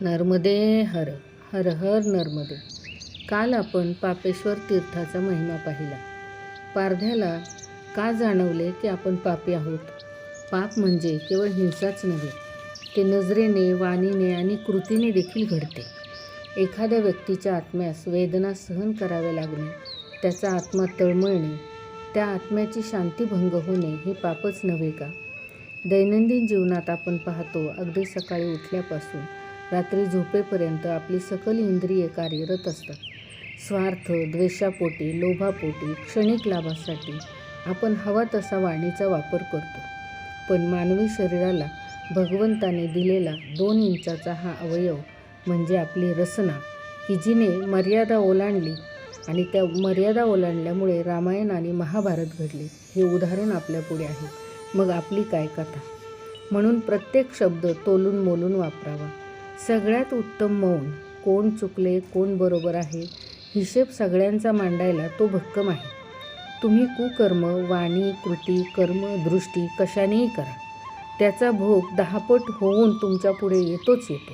नर्मदे हर हर हर नर्मदे. काल आपण पापेश्वर तीर्थाचा महिमा पाहिला. पारध्याला का जाणवले की आपण पापी आहोत? पाप म्हणजे केवळ हिंसाच नव्हे ते नजरेने वाणीने आणि कृतीने देखील घडते. एखाद्या व्यक्तीच्या आत्म्यास वेदना सहन कराव्या लागणे त्याचा आत्मा तळमळणे त्या आत्म्याची शांतीभंग होणे हे पापच नव्हे का? दैनंदिन जीवनात आपण पाहतो अगदी सकाळी उठल्यापासून रात्री झोपेपर्यंत आपली सकल इंद्रिये कार्यरत असतात. स्वार्थ द्वेषापोटी लोभापोटी क्षणिक लाभासाठी आपण हवा तसा वाणीचा वापर करतो. पण मानवी शरीराला भगवंताने दिलेला दोन इंचाचा हा अवयव म्हणजे आपली रसना की जिने मर्यादा ओलांडली आणि त्या मर्यादा ओलांडल्यामुळे रामायण आणि महाभारत घडले हे उदाहरण आपल्यापुढे आहे. मग आपली काय कथा? म्हणून प्रत्येक शब्द तोलून मोलून वापरावा. सगळ्यात उत्तम मौन कोण चुकले कोण बरोबर आहे हिशेब सगळ्यांचा मांडायला तो भक्कम आहे. तुम्ही कुकर्म वाणी कृती कर्म दृष्टी कशानेही करा. त्याचा भोग दहापट होऊन तुमच्यापुढे येतोच येतो.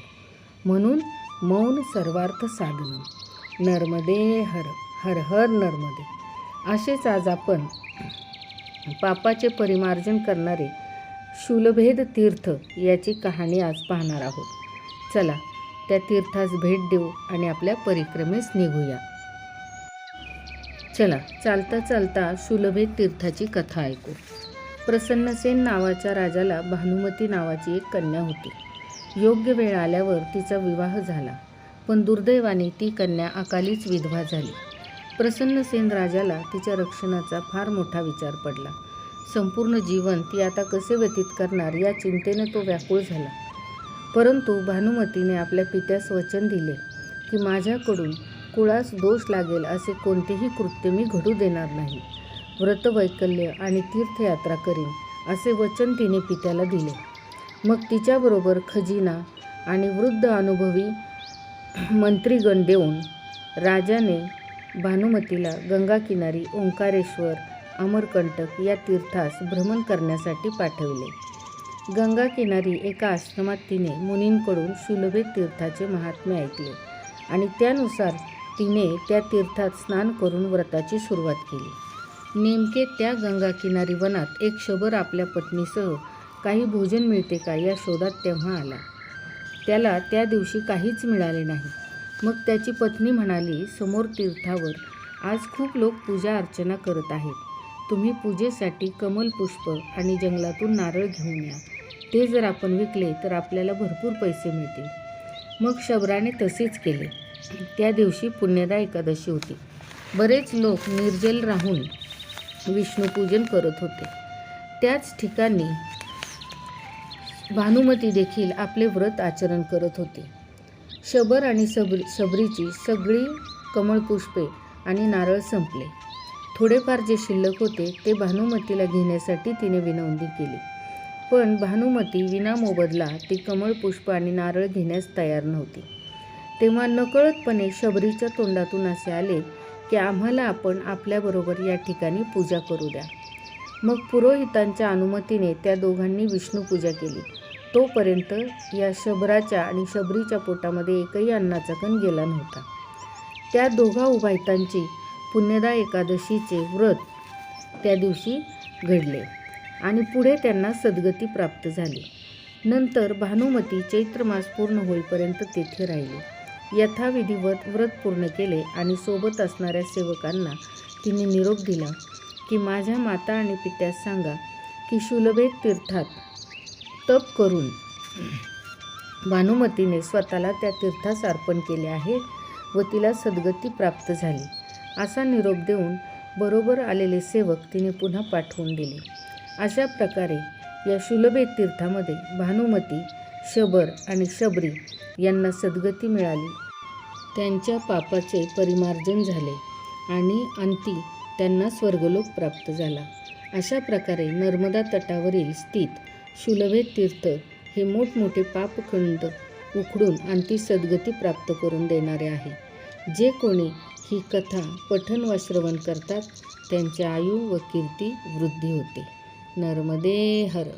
म्हणून मौन सर्वार्थ साधन. नर्मदे हर हर हर नर्मदे. असेच आज आपण पापाचे परिमार्जन करणारे शूलभेद तीर्थ याची कहाणी आज पाहणार आहोत. चला त्या तीर्थास भेट देऊ आणि आपल्या परिक्रमेस निघूया. चला चालता चालता सुलभे तीर्थाची कथा ऐकू. प्रसन्नसेन नावाच्या राजाला भानुमती नावाची एक कन्या होती. योग्य वेळ आल्यावर तिचा विवाह झाला पण दुर्दैवाने ती कन्या अकालीच विधवा झाली. प्रसन्नसेन राजाला तिच्या रक्षणाचा फार मोठा विचार पडला. संपूर्ण जीवन ती आता कसे व्यतीत करणार या चिंतेने तो व्याकुळ झाला. परंतु भानुमतीने आपल्या पित्यास वचन दिले की माझ्याकडून कुळास दोष लागेल असे कोणतेही कृत्य मी घडू देणार नाही. व्रतवैकल्य आणि तीर्थयात्रा करीन असे वचन तिने पित्याला दिले. मग तिच्याबरोबर खजिना आणि वृद्ध अनुभवी मंत्रीगण देऊन राजाने भानुमतीला गंगाकिनारी ओंकारेश्वर अमरकंटक या तीर्थास भ्रमण करण्यासाठी पाठवले. गंगाकिनारी एका आश्रमात तिने मुनींकडून सुलभे तीर्थाचे महात्म्य ऐकले आणि त्यानुसार तिने त्या तीर्थात स्नान करून व्रताची सुरुवात केली. नेमके त्या गंगाकिनारी वनात एक शबर आपल्या पत्नीसह काही भोजन मिळते का या शोधात तेव्हा आला. त्याला त्या दिवशी काहीच मिळाले नाही. मग त्याची पत्नी म्हणाली समोर तीर्थावर आज खूप लोक पूजा अर्चना करत आहेत. तुम्ही पूजेसाठी कमलपुष्प आणि जंगलातून नारळ घेऊन या. ते जर आपण विकले तर आपल्याला भरपूर पैसे मिळतील. मग शबराने तसेच केले. त्या दिवशी पुण्यदा एकादशी होती. बरेच लोक निर्जल राहून विष्णुपूजन करत होते. त्याच ठिकाणी भानुमती देखील आपले व्रत आचरण करत होते. शबर आणि सबरी शबरीची सगळी कमळपुष्पे आणि नारळ संपले. थोडेफार जे शिल्लक होते ते भानुमतीला घेण्यासाठी तिने विनवणी केली. पण भानुमती विना मोबदला ती कमळ पुष्प आणि नारळ घेण्यास तयार नव्हती. तेव्हा नकळतपणे शबरीच्या तोंडातून असे आले की आम्हाला आपण आपल्याबरोबर या ठिकाणी पूजा करू द्या. मग पुरोहितांच्या अनुमतीने त्या दोघांनी विष्णूपूजा केली. तोपर्यंत या शबराच्या आणि शबरीच्या पोटामध्ये एकही अन्नाचा कण गेला नव्हता. त्या दोघा उभायतांची पुण्यदा एकादशीचे व्रत त्या दिवशी घडले आणि पुढे त्यांना सद्गती प्राप्त झाली. नंतर भानुमती चैत्र मास पूर्ण होईपर्यंत तेथे राहिली. यथाविधिवत व्रत पूर्ण केले आणि सोबत असणाऱ्या सेवकांना तिने निरोप दिला की माझ्या माता आणि पित्यास सांगा की शुलभे तीर्थात तप करून भानुमतीने स्वतःला त्या तीर्थास अर्पण केले आहे व तिला सद्गती प्राप्त झाली. असा निरोप देऊन बरोबर आलेले सेवक तिने पुन्हा पाठवून दिले. अशा प्रकारे या शुलभे तीर्थामध्ये भानुमती शबर आणि शबरी यांना सद्गती मिळाली. त्यांच्या पापाचे परिमार्जन झाले आणि अंती त्यांना स्वर्गलोक प्राप्त झाला. अशा प्रकारे नर्मदा तटावरील स्थित शुलभे तीर्थ हे मोठमोठे पापखंड उखडून अंती सद्गती प्राप्त करून देणारे आहे. जे कोणी ही कथा पठन व श्रवण करतात त्यांचे आयु व कीर्ती वृद्धी होते. नर्मदे हर